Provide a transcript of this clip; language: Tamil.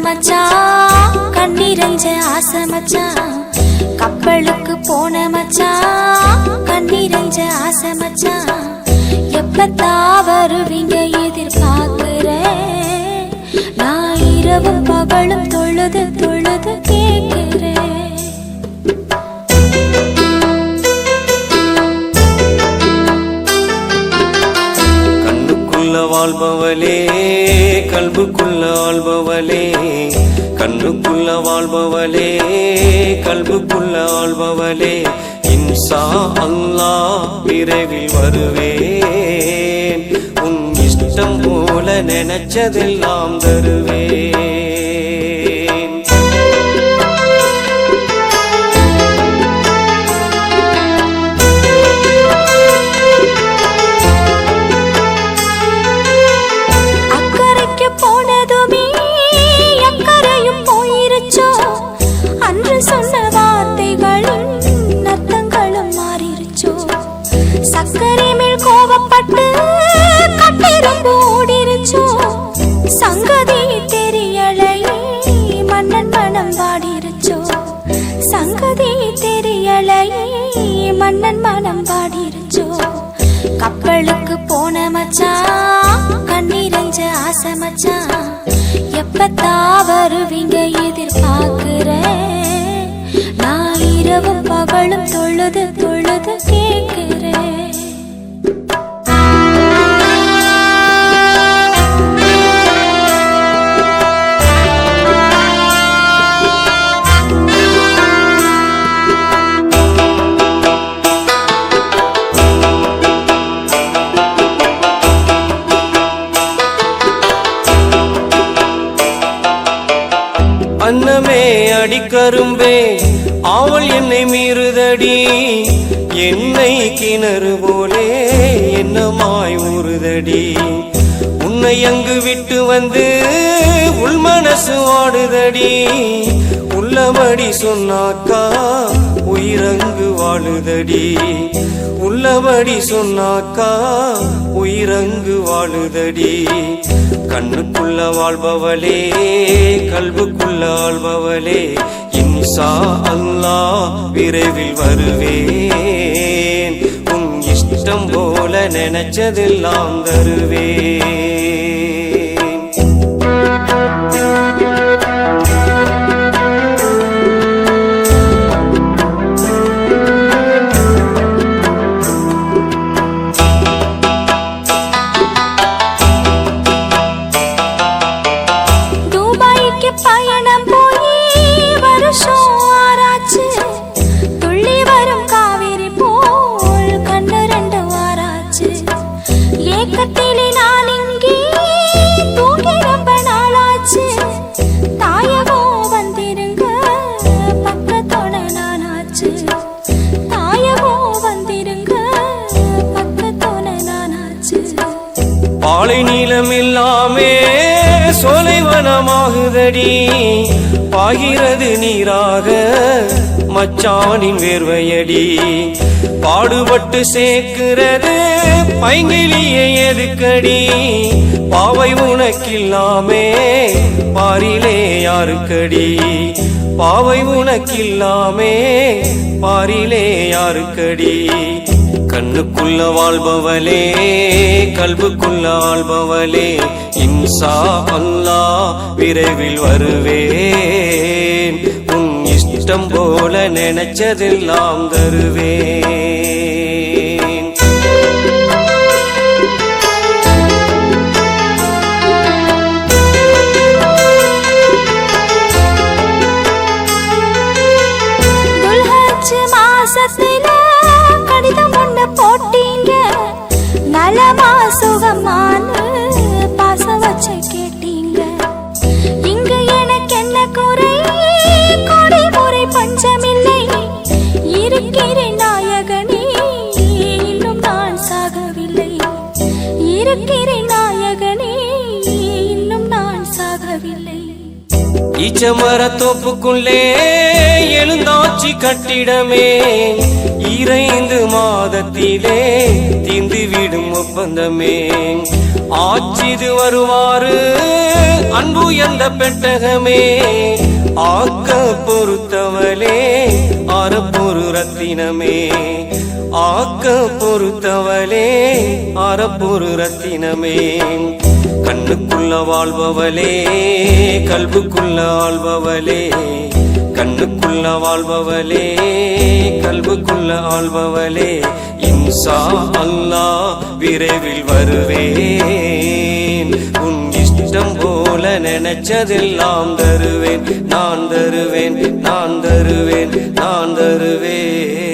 மச்சான் கண்ணிரஞ்ச ஆசை மச்சான் கப்பலுக்கு போன மச்சான் கண்ணிரஞ்ச ஆசை மச்சான் எப்பத்தா வருவீங்க எதிர்பார்க்கிறேன்? நான் இரவும் பகலும் தொழுது தொழு கண்ணுக்குள்ள வாழ்பவளே கல்புக்குள்ள ஆள்பவளே கண்ணுக்குள்ள வாழ்பவளே கல்புக்குள்ள ஆள்பவளே இன்சா அல்லா விரைவில் வருவேன். உன் இஷ்டம் போல நினைச்சதெல்லாம் தருவேன். தெரியலையே மன்னன் மனம் பாடிருச்சோ கப்பலுக்கு போன மச்சான் கண்ணீரஞ்ச ஆசை மச்சான் எப்பத்தா வருவீங்க எதிர்பார்க்கிற? நான் இரவும் பகலும் தொழுது தொழுது கேட்கிறேன். அடிக்கரும்பே அவள் என்னை மீறுதடி. என்னை கிணறு போலே என்னமாய் ஊறுதடி. உன்னை அங்கு விட்டு வந்து உள் மனசு ஆடுதடி உள்ளபடி சொன்னாக்கா உயிரங்கு வாழுதடி. உள்ளபடி சொன்னாக்கா உயிரங்கு வாழுதடி. கண்ணுக்குள்ள வாழ்பவளே கல்வுக்குள்ள ஆள்பவளே இன்சா அல்லா விரைவில் வருவேன். உன் இஷ்டம் போல நினைச்சதெல்லாம் தருவேன். சோலைவனமாகுதடி பாகிறது நீராக மச்சானின் வேர்வையடி. பாடுபட்டு சேர்க்கிறது பைங்கிலியை எதுக்கடி? பாவை உனக்கில்லாமே பாரிலே யாருக்கடி? பாவை உனக்கில்லாமே பாரிலே யாருக்கடி? கண்ணுக்குள்ள வாழ்பவளே கல்புக்குள்ள வாழ்பவளே இன்சா அல்லா விரைவில் வருவேன். உன் இஷ்டம் போல நினைச்சதெல்லாம் தருவேன் நாயகனே இன்னும் நான் சாகவில்லை. இருக்கிறேன் நாயகனே இன்னும் நான் சாகவில்லை. ஈச்சமர தோப்புக்குள்ளே எழுந்தாச்சி கட்டிடமே. இறைந்து மாதத்திலே தீந்துவிடும் ஒப்பந்தமே. ஆச்சிது வருவாரு அன்பு எந்த பெட்டகமே. ஆக்க பொறுத்தவளே அறப்பொரு ரத்தினமே. ஆக்க பொறுத்தவளே அறப்பொரு ரத்தினமே. கண்ணுக்குள்ள வாழ்பவளே கல்புக்குள்ள ஆள்பவளே. கண்ணுக்குள்ள வாழ்பவளே கல்புக்குள்ள ஆள்பவளே. இன்சா அல்லாஹ் விரைவில் வருவேன் நினைச்சதெல்லாம் தருவேன் நான் தருவேன் நான் தருவேன் நான் தருவேன்.